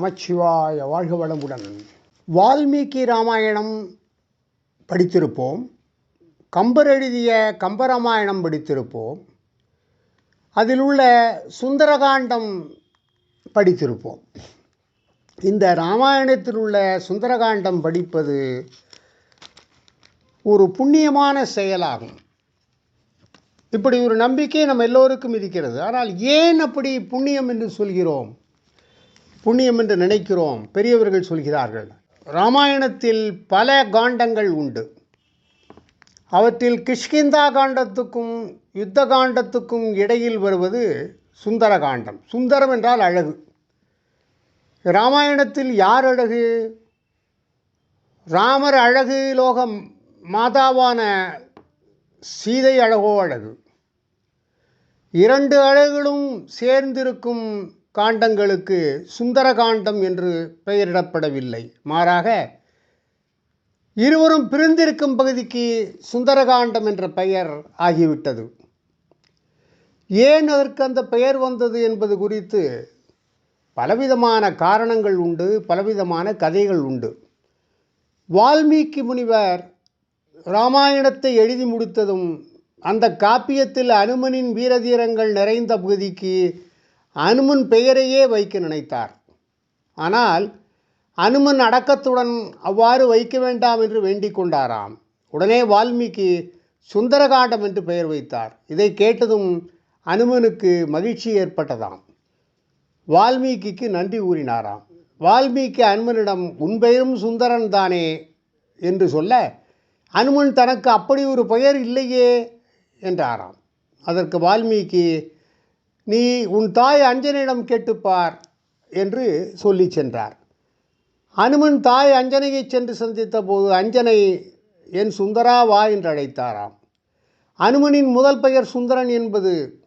நமச்சிவாய வாழ்க வளமுடன். வால்மீகி ராமாயணம் படித்திருப்போம். கம்பர் எழுதிய கம்பராமாயணம் படித்திருப்போம். அதில் உள்ள சுந்தரகாண்டம் படித்திருப்போம். இந்த ராமாயணத்தில் உள்ள சுந்தரகாண்டம் படிப்பது ஒரு புண்ணியமான செயலாகும். இப்படி ஒரு நம்பிக்கை நம்ம எல்லோருக்கும் இருக்கிறது. ஆனால் ஏன் அப்படி புண்ணியம் என்று சொல்கிறோம்? புண்ணியம் என்று நினைக்கிறோம் பெரியவர்கள் சொல்கிறார்கள். ராமாயணத்தில் பல காண்டங்கள் உண்டு. அவற்றில் கிஷ்கிந்தா காண்டத்துக்கும் யுத்த காண்டத்துக்கும் இடையில் வருவது சுந்தர காண்டம். சுந்தரம் என்றால் அழகு. ராமாயணத்தில் யார் அழகு? ராமர் அழகு லோகம் மாதாவான சீதை அழகோ அழகு. இரண்டு அழகுகளும் சேர்ந்திருக்கும் காண்டங்களுக்கு சுந்தர காண்டம் என்று பெயரிடப்படவில்லை. மாறாக இருவரும் பிரிந்திருக்கும் பகுதிக்கு சுந்தரகாண்டம் என்ற பெயர் ஆகிவிட்டது. ஏன் அதற்கு அந்த பெயர் வந்தது என்பது குறித்து பலவிதமான காரணங்கள் உண்டு பலவிதமான கதைகள் உண்டு. வால்மீகி முனிவர் ராமாயணத்தை எழுதி முடித்ததும் அந்த காப்பியத்தில் அனுமனின் வீரதீரங்கள் நிறைந்த பகுதிக்கு அனுமன் பெயரையே வைக்க நினைத்தார். ஆனால் அனுமன் அடக்கத்துடன் அவ்வாறு வைக்க வேண்டாம் என்று வேண்டிக் கொண்டாராம். உடனே வால்மீகி சுந்தரகாண்டம் என்று பெயர் வைத்தார். இதை கேட்டதும் அனுமனுக்கு மகிழ்ச்சி ஏற்பட்டதாம். வால்மீகிக்கு நன்றி கூறினாராம். வால்மீகி அனுமனிடம் உன் பெயரும் சுந்தரன் தானே? என்று சொல்ல அனுமன் தனக்கு அப்படி ஒரு பெயர் இல்லையே என்றாராம். அதற்கு வால்மீகி நீ உன் தாய் அஞ்சனிடம் கேட்டுப்பார் என்று சொல்லி சென்றார். அனுமன் தாய் அஞ்சனையை சென்று சந்தித்த போது அஞ்சனை என் சுந்தரா வா என்று அழைத்தாராம். அனுமனின் முதல் பெயர் சுந்தரன் என்பது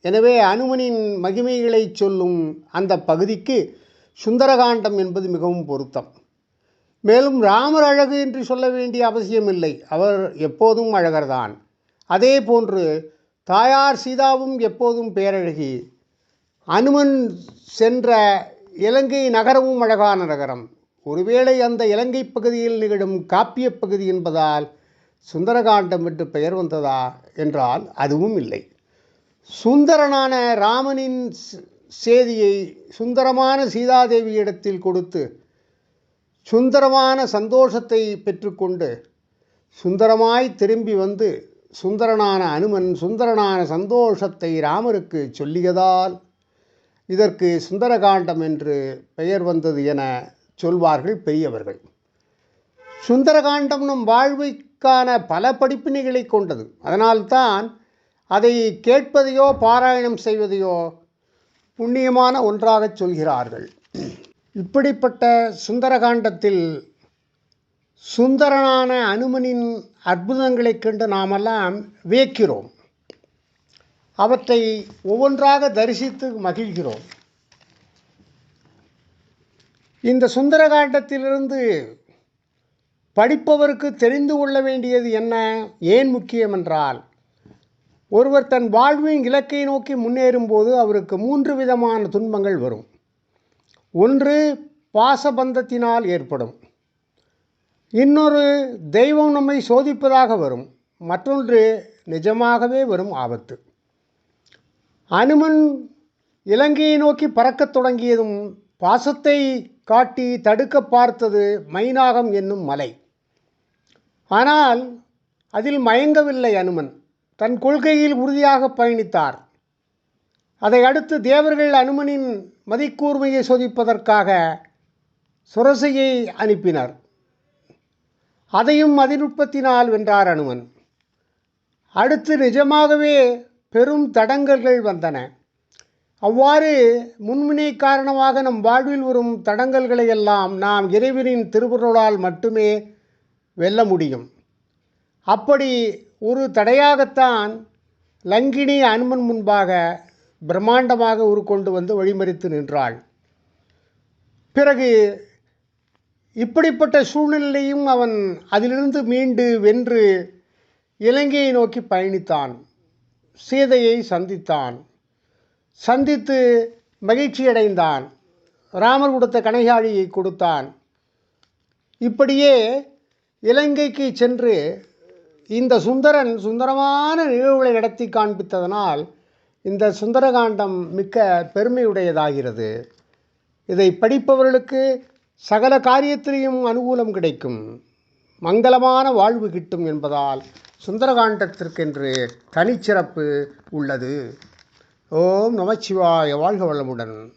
எனவே அனுமனின் மகிமைகளை சொல்லும் அந்த பகுதிக்கு சுந்தரகாண்டம் என்பது மிகவும் பொருத்தம். மேலும் ராமர் அழகு என்று சொல்ல வேண்டிய அவசியமில்லை. அவர் எப்போதும் அழகர்தான். அதே போன்று தாயார் சீதாவும் எப்போதும் பேரழகி. அனுமன் சென்ற இலங்கை நகரமும் அழகான நகரம். ஒருவேளை அந்த இலங்கை பகுதியில் நிகழும் காப்பிய பகுதி என்பதால் சுந்தரகாண்டம் என்று பெயர் வந்ததா என்றால் அதுவும் இல்லை. சுந்தரனான ராமனின் சேதியை சுந்தரமான சீதாதேவியிடத்தில் கொடுத்து சுந்தரமான சந்தோஷத்தை பெற்றுக்கொண்டு சுந்தரமாய் திரும்பி வந்து சுந்தரனான அனுமன் சுந்தரனான சந்தோஷத்தை ராமருக்கு சொல்லியதால் இதற்கு சுந்தரகாண்டம் என்று பெயர் வந்தது என சொல்வார்கள் பெரியவர்கள். சுந்தரகாண்டம் நம் வாழ்வைக்கான பல படிப்பினைகளை கொண்டது. அதனால்தான் அதை கேட்பதையோ பாராயணம் செய்வதையோ புண்ணியமான ஒன்றாகச் சொல்கிறார்கள். இப்படிப்பட்ட சுந்தரகாண்டத்தில் சுந்தரனான அனுமனின் அற்புதங்களைக் கண்டு நாமெல்லாம் வியக்கிறோம். அவற்றை ஒவ்வொன்றாக தரிசித்து மகிழ்கிறோம். இந்த சுந்தரகாண்டத்திலிருந்து படிப்பவருக்கு தெரிந்து கொள்ள வேண்டியது என்ன? ஏன் முக்கியம் என்றால் ஒருவர் தன் வாழ்வின் இலக்கை நோக்கி முன்னேறும்போது அவருக்கு மூன்று விதமான துன்பங்கள் வரும். ஒன்று பாசபந்தத்தினால் ஏற்படும். இன்னொரு தெய்வம் நம்மை சோதிப்பதாக வரும். மற்றொன்று நிஜமாகவே வரும் ஆபத்து. அனுமன் இலங்கையை நோக்கி பறக்கத் தொடங்கியதும் பாசத்தை காட்டி தடுக்க பார்த்தது மைனாகம் என்னும் மலை. ஆனால் அதில் மயங்கவில்லை அனுமன். தன் கொள்கையில் உறுதியாக பயணித்தார். அதை அடுத்து தேவர்கள் அனுமனின் மதிக்கூர்மையை சோதிப்பதற்காக சுரசையை அனுப்பினர். அதையும் மதிநுட்பத்தினால் வென்றார் அனுமன். அடுத்து நிஜமாகவே பெரும் தடங்கல்கள் வந்தன. அவ்வாறு முன்வினை காரணமாக நம் வாழ்வில் வரும் தடங்கல்களை எல்லாம் நாம் இறைவனின் திருவுருளால் மட்டுமே வெல்ல முடியும். அப்படி ஒரு தடையாகத்தான் லங்கினி அனுமன் முன்பாக பிரம்மாண்டமாக உருக்கொண்டு வந்து வழிமறித்து நின்றாள். பிறகு இப்படிப்பட்ட சூழ்நிலையும் அவன் அதிலிருந்து மீண்டு வென்று இலங்கையை நோக்கி பயணித்தான். சீதையை சந்தித்தான். சந்தித்து மகிழ்ச்சியடைந்தான். ராமர் கொடுத்த கணையாழியை கொடுத்தான். இப்படியே இலங்கைக்கு சென்று இந்த சுந்தரன் சுந்தரமான நிகழ்வுகளை நடத்தி காண்பித்ததனால் இந்த சுந்தரகாண்டம் மிக்க பெருமையுடையதாகிறது. இதை படிப்பவர்களுக்கு சகல காரியத்திலையும் அனுகூலம் கிடைக்கும். மங்களமான வாழ்வு கிட்டும் என்பதால் சுந்தரகாண்டத்திற்கென்று தனிச்சிறப்பு உள்ளது. ஓம் நமச்சிவாய வாழ்க வளமுடன்.